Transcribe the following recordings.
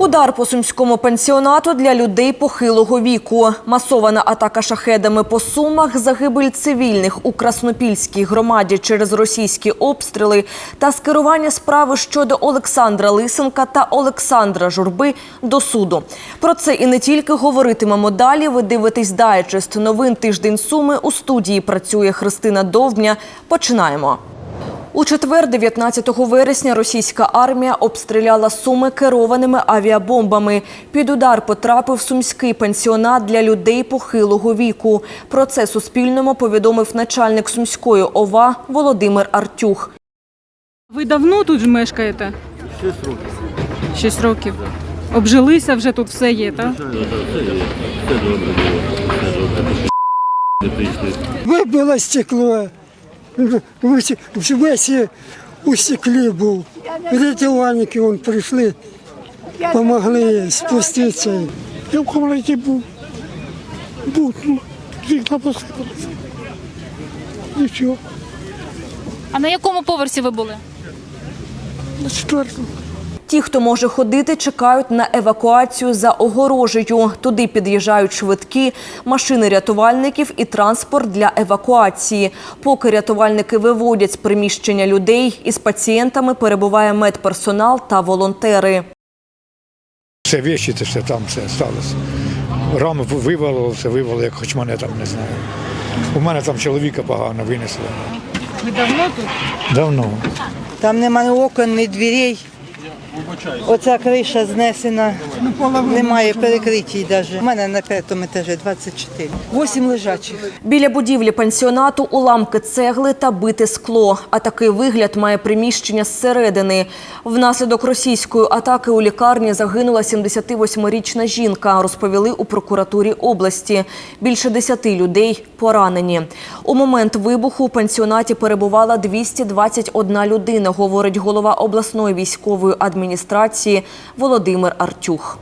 Удар по сумському пенсіонату для людей похилого віку. Масована атака шахедами по сумах, загибель цивільних у Краснопільській громаді через російські обстріли та скерування справи щодо Олександра Лисенка та Олександра Журби до суду. Про це і не тільки говоритимемо далі. Ви дивитесь дайджест новин тиждень суми. У студії працює Христина Довдня. Починаємо. У четвер, 19 вересня, російська армія обстріляла Суми керованими авіабомбами. Під удар потрапив сумський пенсіонат для людей похилого віку. Про це Суспільному повідомив начальник Сумської ОВА Володимир Артюх. Ви давно тут мешкаєте? Шість років. Шість років. Обжилися вже тут все є, так? Все добре було. Все добре. Не. Вибило стекло. Весь весь у стеклі був. Рятувальники вон прийшли, допомогли спуститися. Я в кімнаті був. Був, ну, вікна посипалися. Нічого. А на якому поверсі ви були? на четвертому. Ті, хто може ходити, чекають на евакуацію за огорожею. Туди під'їжджають швидкі, машини рятувальників і транспорт для евакуації. Поки рятувальники виводять з приміщення людей, із пацієнтами перебуває медперсонал та волонтери. Все вещі, це все там все сталося. Рами вивало, все вивало, як хоч мене там не знаю. У мене там чоловіка погано винесли. Ви давно тут? Давно. Там нема ні окон, ні дверей. Оця криша знесена, немає перекриттів навіть. У мене на п'ятому етажі 24. Вісім лежачих. Біля будівлі пансіонату уламки цегли та бите скло. А такий вигляд має приміщення зсередини. Внаслідок російської атаки у лікарні загинула 78-річна жінка, розповіли у прокуратурі області. Більше 10 людей поранені. У момент вибуху у пансіонаті перебувала 221 людина, говорить голова обласної військової адміністрації Володимир Артюх.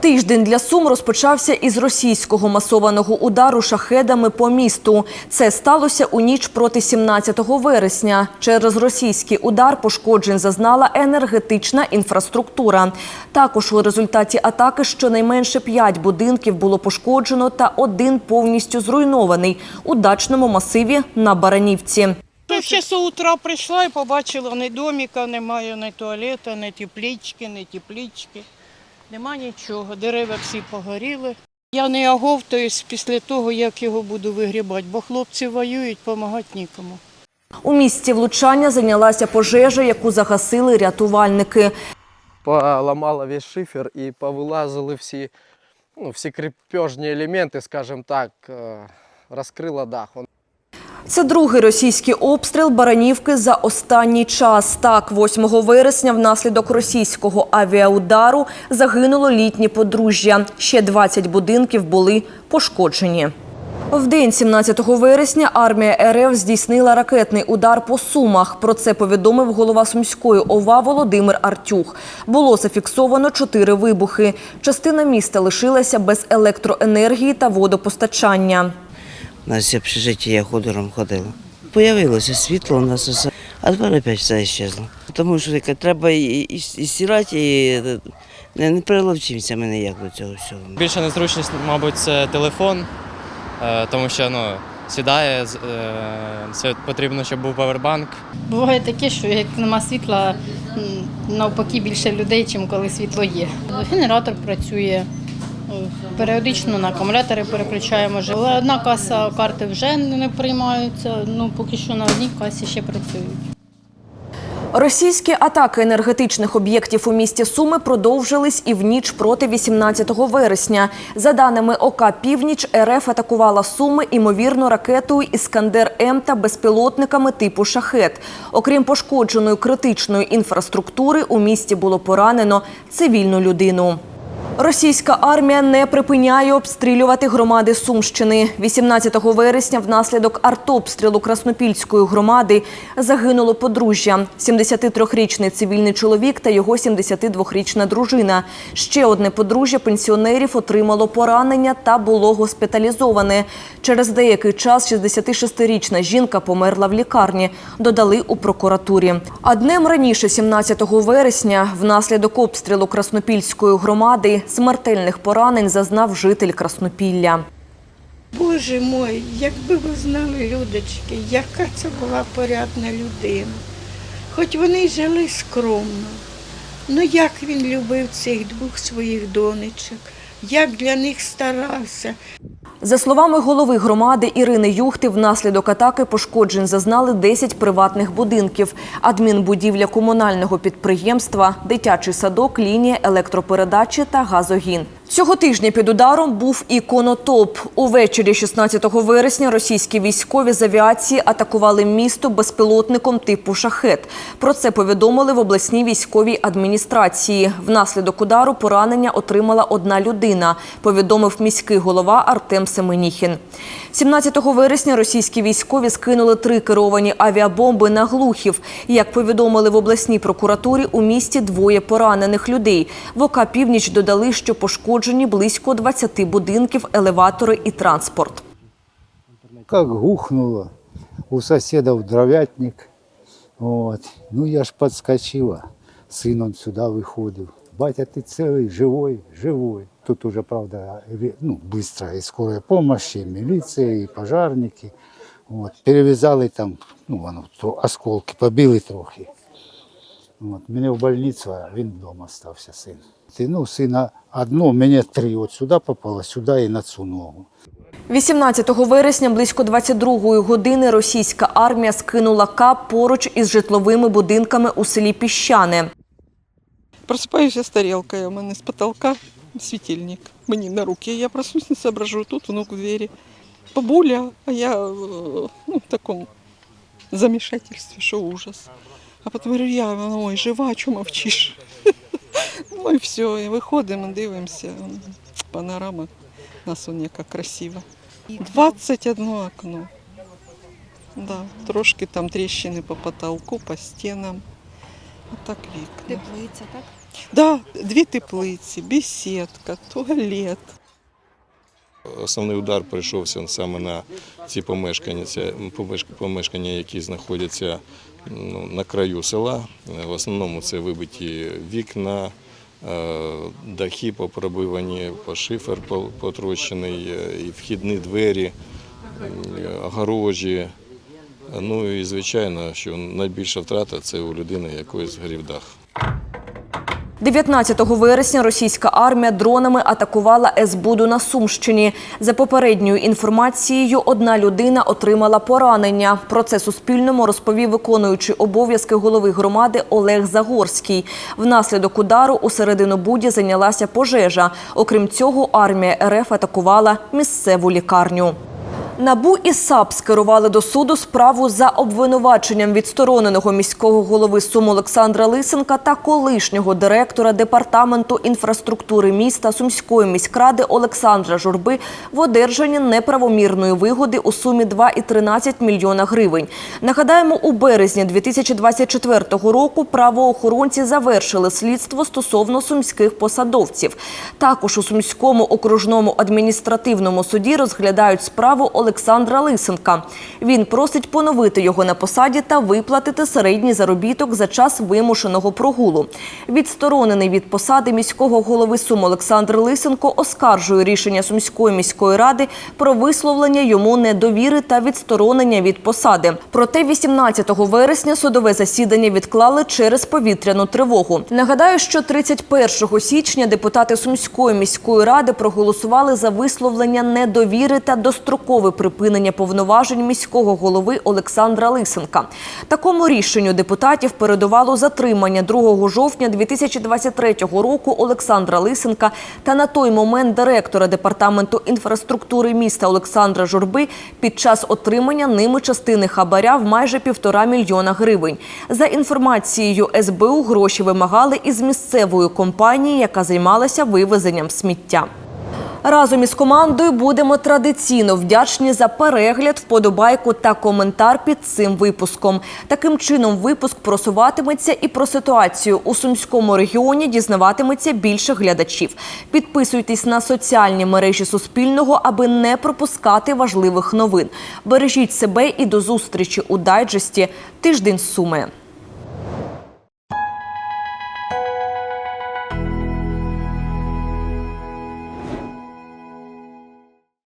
Тиждень для Сум розпочався із російського масованого удару шахедами по місту. Це сталося у ніч проти 17 вересня. Через російський удар пошкоджень зазнала енергетична інфраструктура. Також у результаті атаки щонайменше 5 будинків було пошкоджено та один повністю зруйнований у дачному масиві на Баранівці. Ще з утра прийшла і побачила, ні доміка немає, ні туалета, ні теплічки, ні теплічки. Нема нічого, дерева всі погоріли. Я не оговтуюсь після того, як його буду вигрібати, бо хлопці воюють, допомагати нікому. У місці влучання зайнялася пожежа, яку загасили рятувальники. поламала весь шифер і повилазили всі, ну, всі кріпежні елементи, скажімо так, е, розкрила дах. Це другий російський обстріл Баранівки за останній час. Так, 8 вересня внаслідок російського авіаудару загинуло літнє подружжя. Ще 20 будинків були пошкоджені. В день 17 вересня армія РФ здійснила ракетний удар по Сумах. Про це повідомив голова Сумської ОВА Володимир Артюх. Було зафіксовано чотири вибухи. Частина міста лишилася без електроенергії та водопостачання. У нас общежиття я ходором ходила. Появилося світло у нас усе, а тепер опять все щезло. Тому що таке, треба і, і, і стирати, і не, не приловчимося ми ніяк до цього всього. Більша незручність, мабуть, це телефон, е, тому що ну, сідає, е, це потрібно, щоб був павербанк. Буває таке, що як нема світла, навпаки більше людей, ніж коли світло є. Генератор працює. Періодично на акумулятори переключаємо. Але одна каса карти вже не приймаються. Ну поки що на одній касі ще працюють. Російські атаки енергетичних об'єктів у місті Суми продовжились і в ніч проти 18 вересня. За даними ОК «Північ», РФ атакувала Суми, імовірно, ракетою «Іскандер-М» та безпілотниками типу «Шахет». Окрім пошкодженої критичної інфраструктури, у місті було поранено цивільну людину. Російська армія не припиняє обстрілювати громади Сумщини. 18 вересня внаслідок артобстрілу Краснопільської громади загинуло подружжя. 73-річний цивільний чоловік та його 72-річна дружина. Ще одне подружжя пенсіонерів отримало поранення та було госпіталізоване. Через деякий час 66-річна жінка померла в лікарні, додали у прокуратурі. А днем раніше, 17 вересня, внаслідок обстрілу Краснопільської громади смертельних поранень зазнав житель Краснопілля. Боже мой, якби ви знали, людочки, яка це була порядна людина. Хоч вони й жили скромно. Ну як він любив цих двох своїх донечок, як для них старався. За словами голови громади Ірини Юхти, внаслідок атаки пошкоджень зазнали 10 приватних будинків, адмінбудівля комунального підприємства, дитячий садок, лінія електропередачі та газогін. Цього тижня під ударом був і конотоп. Увечері 16 вересня російські військові з авіації атакували місто безпілотником типу «Шахет». Про це повідомили в обласній військовій адміністрації. Внаслідок удару поранення отримала одна людина, повідомив міський голова Артем Семеніхін. 17 вересня російські військові скинули три керовані авіабомби на Глухів. Як повідомили в обласній прокуратурі, у місті двоє поранених людей. В ОК «Північ» додали, що пошкоджені близько 20 будинків, елеватори і транспорт. Как гухнуло, у соседа дровятник. Вот. Ну я ж подскочила. Сын он сюда выходил. Батя, ты целый, живой, живой. Тут уже, правда, ре- ну, быстро и скорая помощь, и милиция, и пожарники. Вот. Перевязали там, ну, воно, то осколки, побили трохи. От. Мене в больницю, а він вдома стався син. Ти, Ну, сина одно, мені три. От сюди попало, сюди і на цю ногу. 18 вересня близько 22-ї години російська армія скинула кап поруч із житловими будинками у селі Піщане. Просипаюся з тарілкою, у мене з потолка світильник. Мені на руки. Я проснусь, не соображу, тут внук в двері. Бабуля, а я е, ну, в такому замішательстві, що ужас. А потім говорю, я, ой, жива, чому мовчиш? Ну і все, і виходимо, дивимося. Панорама, у нас он яка красива. 21 окно. Да, трошки там тріщини по потолку, по стінам. Отак вікна. Теплиця, так? Да, дві теплиці, бесідка, туалет. Основний удар прийшовся саме на ці помешкання, помешкання, які знаходяться ну, на краю села. В основному це вибиті вікна, е, дахи попробивані, по шифер потрощений, е, і вхідні двері, огорожі. Ну і звичайно, що найбільша втрата це у людини, якої згорів дах. 19 вересня російська армія дронами атакувала Есбуду на Сумщині. За попередньою інформацією, одна людина отримала поранення. Про це Суспільному розповів виконуючий обов'язки голови громади Олег Загорський. Внаслідок удару у середину буді зайнялася пожежа. Окрім цього, армія РФ атакувала місцеву лікарню. НАБУ і САП скерували до суду справу за обвинуваченням відстороненого міського голови Сум Олександра Лисенка та колишнього директора департаменту інфраструктури міста Сумської міськради Олександра Журби в одержанні неправомірної вигоди у сумі 2,13 мільйона гривень. Нагадаємо, у березні 2024 року правоохоронці завершили слідство стосовно сумських посадовців. Також у Сумському окружному адміністративному суді розглядають справу Олександра Лисенка. Він просить поновити його на посаді та виплатити середній заробіток за час вимушеного прогулу. Відсторонений від посади міського голови Сум Олександр Лисенко оскаржує рішення Сумської міської ради про висловлення йому недовіри та відсторонення від посади. Проте 18 вересня судове засідання відклали через повітряну тривогу. Нагадаю, що 31 січня депутати Сумської міської ради проголосували за висловлення недовіри та дострокове припинення повноважень міського голови Олександра Лисенка. Такому рішенню депутатів передувало затримання 2 жовтня 2023 року Олександра Лисенка та на той момент директора департаменту інфраструктури міста Олександра Журби під час отримання ними частини хабаря в майже півтора мільйона гривень. За інформацією СБУ, гроші вимагали із місцевої компанії, яка займалася вивезенням сміття. Разом із командою будемо традиційно вдячні за перегляд, вподобайку та коментар під цим випуском. Таким чином, випуск просуватиметься і про ситуацію у сумському регіоні дізнаватиметься більше глядачів. Підписуйтесь на соціальні мережі Суспільного, аби не пропускати важливих новин. Бережіть себе і до зустрічі у дайджесті Тиждень Суми.